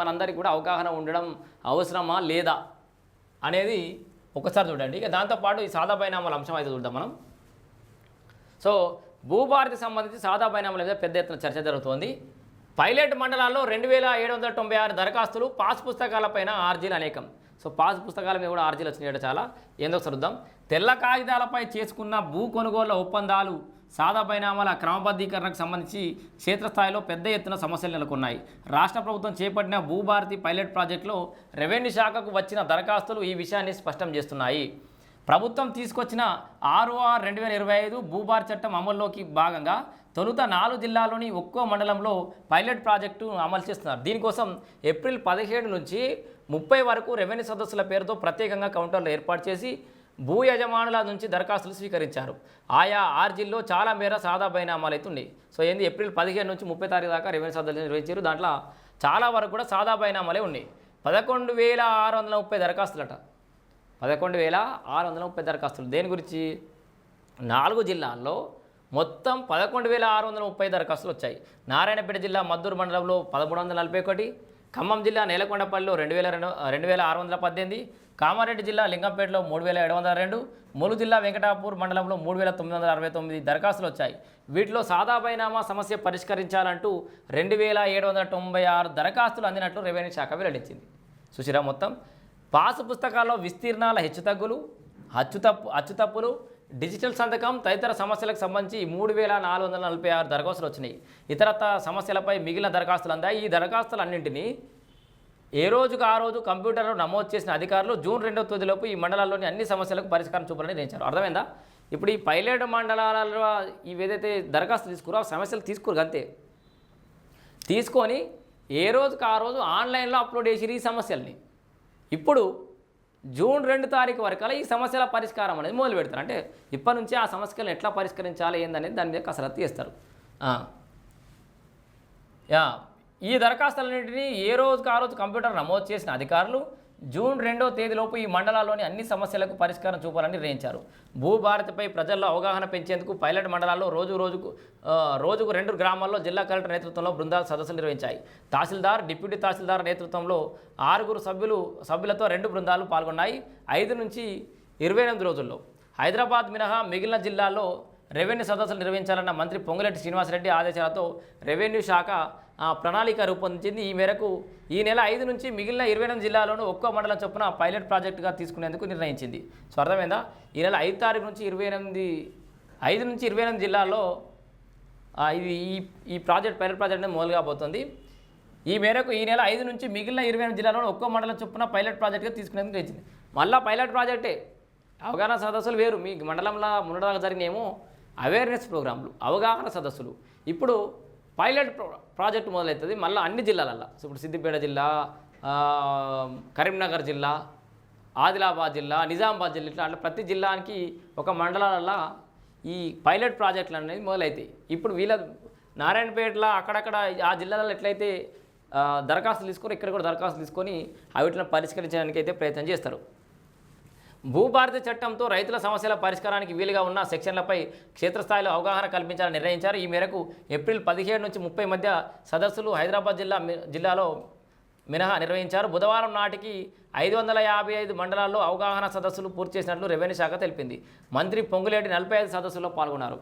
మనందరికీ కూడా అవగాహన ఉండడం అవసరమా లేదా అనేది ఒకసారి చూడండి. ఇక దాంతోపాటు ఈ సాదా బైనామాల అంశం అయితే చూద్దాం మనం. సో భూభారతి సంబంధించి సాదా బైనామాల మీద పెద్ద ఎత్తున చర్చ జరుగుతోంది. పైలట్ మండలాల్లో రెండు వేల ఏడు వందల తొంభై ఆరు దరఖాస్తులు పాస్ పుస్తకాలపైన ఆర్జీలు అనేకం. సో పాస్ పుస్తకాల మీద కూడా ఆర్జీలు వచ్చినాయి చాలా. ఏందో చూద్దాం. తెల్ల కాగితాలపై చేసుకున్న భూ కొనుగోళ్ళ ఒప్పందాలు సాదా పరిణామాల క్రమబద్ధీకరణకు సంబంధించి క్షేత్రస్థాయిలో పెద్ద ఎత్తున సమస్యలు నెలకొన్నాయి. రాష్ట్ర ప్రభుత్వం చేపట్టిన భూభారతి పైలట్ ప్రాజెక్టులో రెవెన్యూ శాఖకు వచ్చిన దరఖాస్తులు ఈ విషయాన్ని స్పష్టం చేస్తున్నాయి. ప్రభుత్వం తీసుకొచ్చిన ఆర్ఓఆర్ రెండు వేల ఇరవై ఐదు భూభార చట్టం అమల్లోకి భాగంగా తొలుత నాలుగు జిల్లాలోని ఒక్కో మండలంలో పైలట్ ప్రాజెక్టు అమలు చేస్తున్నారు. దీనికోసం ఏప్రిల్ పదిహేడు నుంచి ముప్పై వరకు రెవెన్యూ సదస్సుల పేరుతో ప్రత్యేకంగా కౌంటర్లు ఏర్పాటు చేసి భూ యజమానుల నుంచి దరఖాస్తులు స్వీకరించారు. ఆయా ఆర్జీల్లో చాలా మేర సాదా బైనామాలు అయితే ఉన్నాయి సో ఏంది? ఏప్రిల్ పదిహేను నుంచి ముప్పై తారీఖు దాకా రెవెన్యూ సదస్సులు నిర్వహించారు. దాంట్లో చాలా వరకు కూడా సాదా బైనామాలే ఉన్నాయి పదకొండు వేల ఆరు వందల ముప్పై దరఖాస్తులట. పదకొండు వేల ఆరు వందల ముప్పై దరఖాస్తులు. దేని గురించి? నాలుగు జిల్లాల్లో మొత్తం పదకొండు వేల ఆరు వందల ముప్పై దరఖాస్తులు వచ్చాయి. నారాయణపేట జిల్లా మద్దూరు మండలంలో పదమూడు వందల నలభై ఒకటి ఖమ్మం జిల్లా నేలకొండపల్లిలో రెండు వేల రెండు రెండు వేల ఆరు వందల పద్దెనిమిది కామారెడ్డి జిల్లా లింగంపేటలో మూడు వేల ఏడు వందల రెండు ములుగు జిల్లా వెంకటాపూర్ మండలంలో మూడు వేల తొమ్మిది వందల అరవై తొమ్మిది దరఖాస్తులు వచ్చాయి. వీటిలో సాదా బైనామా సమస్య పరిష్కరించాలంటూ రెండు వేల ఏడు వందల తొంభై ఆరు దరఖాస్తులు అందినట్లు రెవెన్యూ శాఖ వెల్లడించింది. సుశీరా మొత్తం పాసు పుస్తకాల్లో విస్తీర్ణాల హెచ్చుతగ్గులు అచ్చుతప్పు అచ్చుతప్పులు డిజిటల్ సంతకం తదితర సమస్యలకు సంబంధించి మూడు వేల నాలుగు వందల నలభై ఆరు దరఖాస్తులు వచ్చినాయి. ఇతరత్ర సమస్యలపై మిగిలిన దరఖాస్తులు అందాయి. ఈ దరఖాస్తులన్నింటినీ ఏ రోజుకు ఆ రోజు కంప్యూటర్లో నమోదు చేసిన అధికారులు జూన్ రెండవ తేదీలోపు ఈ మండలాల్లోని అన్ని సమస్యలకు పరిష్కారం చూపాలని నిర్ణయించారు. అర్థమైందా? ఇప్పుడు ఈ పైలట్ మండలాలలో ఇవి ఏదైతే దరఖాస్తు తీసుకురో ఆ సమస్యలు తీసుకురు అంతే. తీసుకొని ఏ రోజుకు ఆ రోజు ఆన్లైన్లో అప్లోడ్ చేసిరు ఈ సమస్యల్ని. ఇప్పుడు జూన్ రెండు తారీఖు వరకు ఈ సమస్యల పరిష్కారం అనేది మొదలు పెడతారు. అంటే ఇప్పటి నుంచి ఆ సమస్యలను ఎట్లా పరిష్కరించాలి ఏందనేది దాని మీద కసరత్తు చేస్తారు. యా. ఈ దరఖాస్తులన్నింటినీ ఏ రోజుకు ఆ రోజు కంప్యూటర్ నమోదు చేసిన అధికారులు జూన్ రెండో తేదీలోపు ఈ మండలాల్లోని అన్ని సమస్యలకు పరిష్కారం చూపాలని నిర్ణయించారు. భూభారతిపై ప్రజల్లో అవగాహన పెంచేందుకు పైలట్ మండలాల్లో రోజు రోజుకు రోజుకు రెండు గ్రామాల్లో జిల్లా కలెక్టర్ నేతృత్వంలో బృందాలు సదస్సులు నిర్వహించాయి. తహసీల్దార్ డిప్యూటీ తహసీల్దార్ నేతృత్వంలో ఆరుగురు సభ్యులు సభ్యులతో రెండు బృందాలు పాల్గొన్నాయి. ఐదు నుంచి ఇరవై ఎనిమిది రోజుల్లో. హైదరాబాద్ మినహా మిగిలిన జిల్లాల్లో రెవెన్యూ సదస్సులు నిర్వహించాలన్న మంత్రి పొంగులేటి శ్రీనివాసరెడ్డి ఆదేశాలతో రెవెన్యూ శాఖ ప్రణాళిక రూపొందించింది. ఈ మేరకు ఈ నెల ఐదు నుంచి మిగిలిన ఇరవై ఎనిమిది జిల్లాలోనూ ఒక్కో మండలం చొప్పున పైలట్ ప్రాజెక్టుగా తీసుకునేందుకు నిర్ణయించింది. సో అర్థమైందా? ఈ నెల ఐదు తారీఖు నుంచి ఇరవై ఎనిమిది ఐదు నుంచి ఇరవై ఎనిమిది జిల్లాల్లో ఇది ఈ ఈ ప్రాజెక్ట్ పైలట్ ప్రాజెక్ట్ అనేది మొదలు కాబోతుంది ఈ మేరకు ఈ నెల ఐదు నుంచి మిగిలిన ఇరవై ఎనిమిది జిల్లాలో ఒక్కో మండలం చొప్పున పైలట్ ప్రాజెక్ట్గా తీసుకునేందుకు తెచ్చింది మళ్ళీ పైలట్ ప్రాజెక్టే. అవగాహన సదస్సులు వేరు. మీ మండలంలో మొన్నటిదాకా జరిగినేమో అవేర్నెస్ ప్రోగ్రాంలు అవగాహన సదస్సులు. ఇప్పుడు పైలట్ ప్రో- ప్రాజెక్ట్ మొదలవుతుంది మళ్ళీ అన్ని జిల్లాలల్లో. ఇప్పుడు సిద్దిపేట జిల్లా కరీంనగర్ జిల్లా ఆదిలాబాద్ జిల్లా నిజామాబాద్ జిల్లా ఇట్లా అట్లా ప్రతి జిల్లానికి ఒక మండలాలలో ఈ పైలట్ ప్రాజెక్టులు అనేది మొదలవుతాయి ఇప్పుడు వీళ్ళ నారాయణపేటలో అక్కడక్కడ ఆ జిల్లాలలో ఎట్లయితే దరఖాస్తులు తీసుకొని ఇక్కడ కూడా దరఖాస్తులు తీసుకొని వీటిని పరిష్కరించడానికి అయితే ప్రయత్నం చేస్తారు. భూభారతి చట్టంతో రైతుల సమస్యల పరిష్కారానికి వీలుగా ఉన్న సెక్షన్లపై క్షేత్రస్థాయిలో అవగాహన కల్పించాలని నిర్ణయించారు. ఈ మేరకు ఏప్రిల్ పదిహేడు నుంచి ముప్పై మధ్య సదస్సులు హైదరాబాద్ జిల్లా జిల్లాలో మినహా నిర్వహించారు. బుధవారం నాటికి ఐదు వందల యాభై ఐదు మండలాల్లో అవగాహన సదస్సులు పూర్తి చేసినట్లు రెవెన్యూ శాఖ తెలిపింది. మంత్రి పొంగులేటి నలభై ఐదు సదస్సుల్లో పాల్గొన్నారు.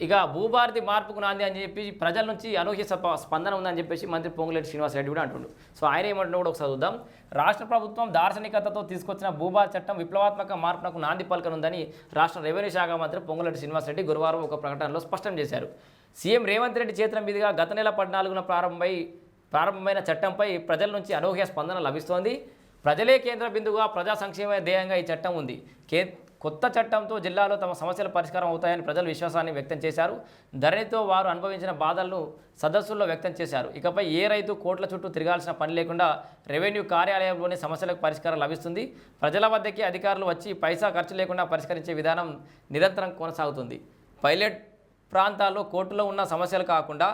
ఇక భూభారతి మార్పుకు నాంది అని చెప్పి ప్రజల నుంచి అనూహ్య సప- స్పందన ఉందని చెప్పేసి మంత్రి పొంగులేటి శ్రీనివాసరెడ్డి కూడా అంటుండు. సో ఆయన ఏమంటున్నా కూడా ఒకసారి చూద్దాం. రాష్ట్ర ప్రభుత్వం దార్శనికతతో తీసుకొచ్చిన భూభారతి చట్టం విప్లవాత్మక మార్పునకు నాంది పలకనుందని రాష్ట్ర రెవెన్యూ శాఖ మంత్రి పొంగులేటి శ్రీనివాసరెడ్డి గురువారం ఒక ప్రకటనలో స్పష్టం చేశారు. సీఎం రేవంత్ రెడ్డి చేతుల మీదుగా గత నెల పద్నాలుగున ప్రారంభమై ప్రారంభమైన చట్టంపై ప్రజల నుంచి అనూహ్య స్పందన లభిస్తోంది. ప్రజలే కేంద్ర బిందువుగా ప్రజా సంక్షేమ ధ్యేయంగా ఈ చట్టం ఉంది. కే కొత్త చట్టంతో జిల్లాలో తమ సమస్యల పరిష్కారం అవుతాయని ప్రజలు విశ్వాసాన్ని వ్యక్తం చేశారు. ధరణితో వారు అనుభవించిన బాధలను సదస్సుల్లో వ్యక్తం చేశారు. ఇకపై ఏ రైతు కోట్ల చుట్టూ తిరగాల్సిన పని లేకుండా రెవెన్యూ కార్యాలయంలోని సమస్యలకు పరిష్కారం లభిస్తుంది. ప్రజల వద్దకి అధికారులు వచ్చి పైసా ఖర్చు లేకుండా పరిష్కరించే విధానం నిరంతరం కొనసాగుతుంది. పైలట్ ప్రాంతాల్లో కోర్టులో ఉన్న సమస్యలు కాకుండా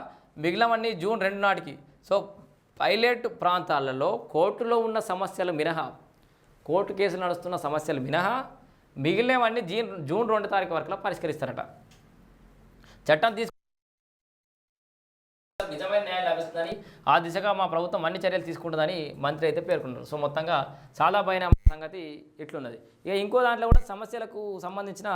మిగిలినవన్నీ జూన్ రెండు నాటికి. సో పైలట్ ప్రాంతాలలో కోర్టులో ఉన్న సమస్యలు మినహా. కోర్టు కేసులు నడుస్తున్న సమస్యలు మినహా. మిగిలినవన్నీ జూన్ జూన్ రెండు తారీఖు వరకు పరిష్కరిస్తారట. చట్టం తీసుకు నిజమైన న్యాయం లభిస్తుందని ఆ దిశగా మా ప్రభుత్వం అన్ని చర్యలు తీసుకుంటుందని మంత్రి అయితే పేర్కొన్నారు. సో మొత్తంగా చాలా భయం సంగతి ఇట్లున్నది. ఇక ఇంకో దాంట్లో కూడా సమస్యలకు సంబంధించిన